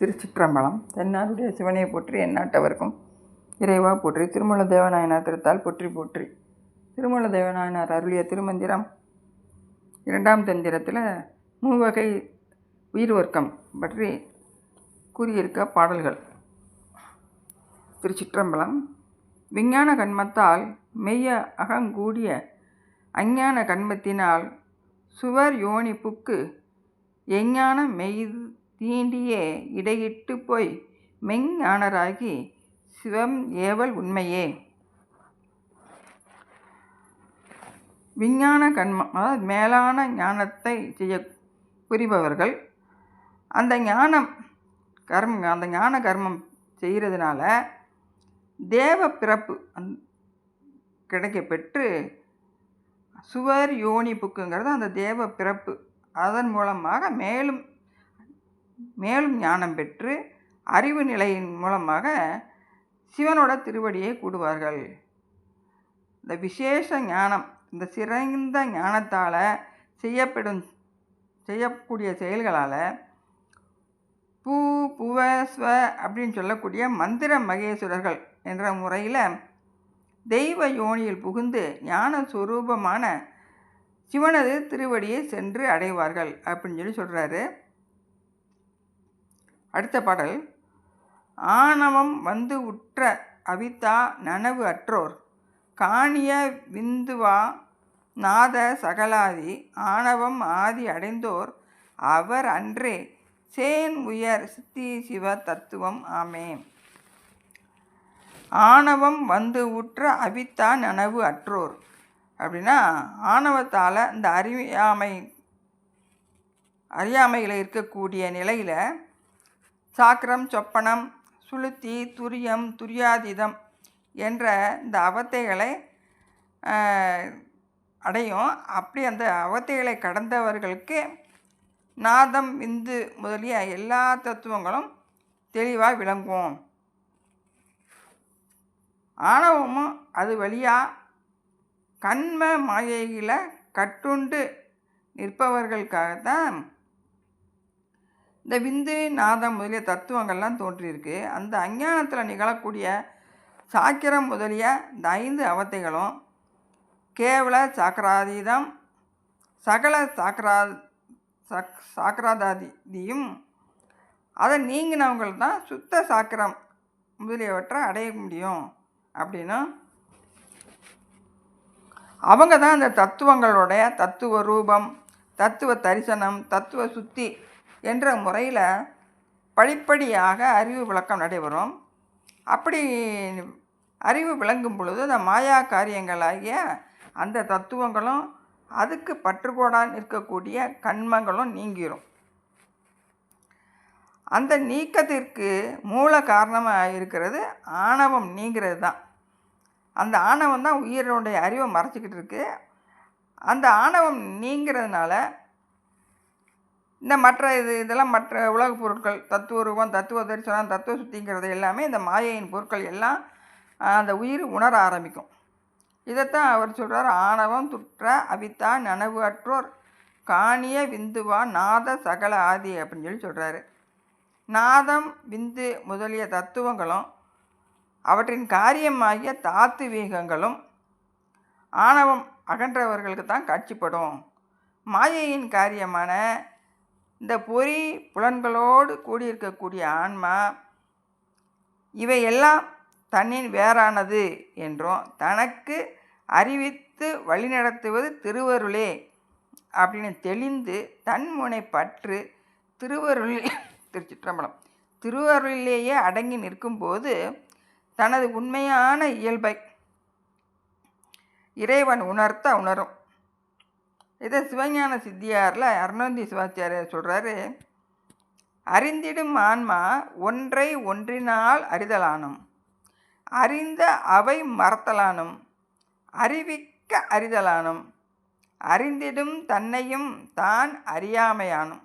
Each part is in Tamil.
திருச்சிற்றம்பலம். தென்னாருடைய சிவனை போற்றி எந்நாட்டவர்க்கும் இறைவா போற்றி. திருமல தேவநாயனார் திருத்தால் போற்றி போற்றி. திருமல தேவநாயனார் அருளிய திருமந்திரம் இரண்டாம் தந்திரத்தில் மூவகை உயிர் வர்க்கம் பற்றி கூறியிருக்க பாடல்கள். திருச்சிற்றம்பலம். விஞ்ஞான கண்மத்தால் மெய்ய அகங்கூடிய அஞ்ஞான கண்மத்தினால் சுவர் யோனிப்புக்கு எஞ்ஞான மெய்து தீண்டியே இடையிட்டு போய் மெஞ்ஞானராகி சிவம் ஏவல் உண்மையே. விஞ்ஞான கண்ம அதாவது மேலான ஞானத்தை செய்ய புரிபவர்கள். அந்த ஞானம் கர்ம அந்த ஞான கர்மம் செய்கிறதுனால தேவ பிறப்பு அந் கிடைக்க பெற்று சுவர் யோனி புக்குங்கிறது அந்த தேவ பிறப்பு. அதன் மூலமாக மேலும் மேலும் ஞானம் பெற்று அறிவு நிலையின் மூலமாக சிவனோட திருவடியை கூடுவார்கள். இந்த விசேஷ ஞானம் இந்த சிறந்த ஞானத்தால் செய்யப்படும் செய்யக்கூடிய செயல்களால் பூ புவ ஸ்வ அப்படின்னு சொல்லக்கூடிய மந்திர மகேஸ்வரர்கள் என்ற முறையில் தெய்வ யோனியில் புகுந்து ஞான சுரூபமான சிவனது திருவடியை சென்று அடைவார்கள் அப்படின்னு சொல்லி சொல்கிறாரு அடுத்த பாடல். ஆணவம் வந்து உற்ற அவித்தா நனவு அற்றோர். காணிய விந்துவா நாத சகலாதி ஆணவம் ஆதி அடைந்தோர். அவர் அன்றே சேன் உயர் சித்தி சிவ தத்துவம் ஆமே ஆணவம் வந்து உற்ற அவித்தா நனவு அற்றோர். அப்படின்னா ஆணவத்தால் இந்த அறியாமை அறியாமையில் இருக்கக்கூடிய நிலையில் சாக்கிரம் சொப்பனம் சுளுத்தி துரியம் துரியாதீதம் என்ற இந்த அவத்தைகளை அடையும். அப்படி அந்த அவத்தைகளை கடந்தவர்களுக்கு நாதம் விந்து முதலிய எல்லா தத்துவங்களும் தெளிவாக விளங்கும். ஆணவமும் அது வழியாக கண்ம மாயையில் கட்டுண்டு நிற்பவர்களுக்காகத்தான் இந்த விந்து நாதம் முதலிய தத்துவங்கள்லாம் தோன்றியிருக்கு. அந்த அஞ்ஞானத்தில் நிகழக்கூடிய சாக்கிரம் முதலிய இந்த ஐந்து அவத்தைகளும் கேவல சாக்கராதீதம் சகல சாக்கரா சக் சாக்கராதாதியும் அதை நீங்கினவங்கள் தான் சுத்த சாக்கிரம் முதலியவற்றை அடைய முடியும் அப்படின்னா. அவங்க தான் அந்த தத்துவங்களுடைய தத்துவ ரூபம் தத்துவ தரிசனம் தத்துவ சுத்தி என்ற முறையில் படிப்படியாக அறிவு விளக்கம் நடைபெறும். அப்படி அறிவு விளங்கும் பொழுது அந்த மாயா காரியங்களாகிய அந்த தத்துவங்களும் அதுக்கு பற்றுக்கோடாக நிற்கக்கூடிய கண்மங்களும் நீங்கிரும். அந்த நீக்கத்திற்கு மூல காரணமாக இருக்கிறது ஆணவம் நீங்கிறது தான் அந்த ஆணவம் தான் உயிரினுடைய அறிவை மறைச்சிக்கிட்டு இருக்குது அந்த ஆணவம் நீங்கிறதுனால இந்த மற்ற இது இதெல்லாம் மற்ற உலக பொருட்கள் தத்துவ ரூபம் தத்துவ தரிசனம் தத்துவ சுத்திங்கிறது எல்லாமே இந்த மாயையின் பொருட்கள் எல்லாம் அந்த உயிர் உணர ஆரம்பிக்கும். இதைத்தான் அவர் சொல்கிறார் ஆணவம் துற்ற அவித்தா நனவு அற்றோர் காணிய விந்துவா நாத சகல ஆதி அப்படின்னு சொல்லி சொல்கிறாரு நாதம் விந்து முதலிய தத்துவங்களும் அவற்றின் காரியமாகிய தாத்துவீகங்களும் ஆணவம் அகன்றவர்களுக்கு தான் காட்சிப்படும். மாயையின் காரியமான இந்த பொறி புலன்களோடு கூடியிருக்கக்கூடிய ஆன்மா இவையெல்லாம் தன்னின் வேறானது என்றும். தனக்கு அறிவித்து வழிநடத்துவது திருவருளே அப்படின்னு தெளிந்து தன்முனை பற்று திருவருளில் திருச்சிற்றம்பலம் திருவருளிலேயே அடங்கி நிற்கும்போது தனது உண்மையான இயல்பை இறைவன் உணர்த்த உணரும். இதை சிவஞான சித்தியாரில் அருணவந்தி சிவாச்சாரியார் சொல்கிறாரு அறிந்திடும் ஆன்மா ஒன்றை ஒன்றினால் அறிதலானும். அறிந்த அவை மறத்தலானும். அறிவிக்க அறிதலானும். அறிந்திடும் தன்னையும் தான் அறியாமையானும்.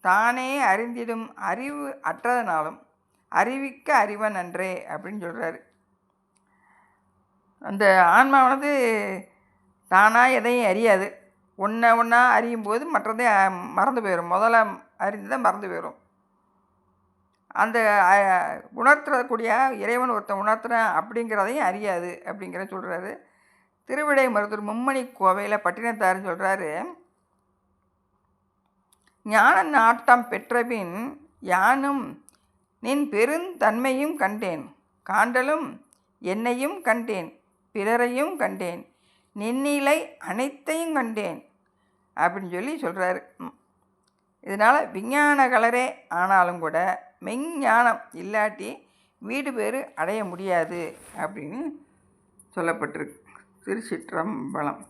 தானே அறிந்திடும் அறிவு அற்றதனாலும் அறிவிக்க அறிவன் அன்றே அப்படின்னு சொல்கிறாரு அந்த ஆன்மாவானது தானாக எதையும் அறியாது. ஒன்றை ஒன்றா அறியும் போது மற்றதே மறந்து போயிடும் முதல்ல அறிந்ததை மறந்து போயிடும் அந்த உணர்த்துறக்கூடிய உணர்த்தக்கூடிய இறைவன் ஒருத்தன் உணர்த்துறேன் அப்படிங்கிறதையும் அறியாது அப்படிங்கிற சொல்கிறாரு திருவிடை மருத்துவர் மும்மணி கோவையில் பட்டினத்தாருன்னு சொல்கிறாரு ஞான நாட்டம் பெற்றபின் யானும் நின் பெருந்தன்மையும் கண்டேன். காண்டலும் என்னையும் கண்டேன். பிறரையும் கண்டேன். நின்னிலை அனைத்தையும் கண்டேன் அப்படின்னு சொல்லி சொல்கிறாரு இதனால் விஞ்ஞான கலரே ஆனாலும் கூட மெஞ்ஞானம் இல்லாட்டி வீடு பேர் அடைய முடியாது அப்படின்னு சொல்லப்பட்டிருக்கு. திருச்சிற்றம்பலம்.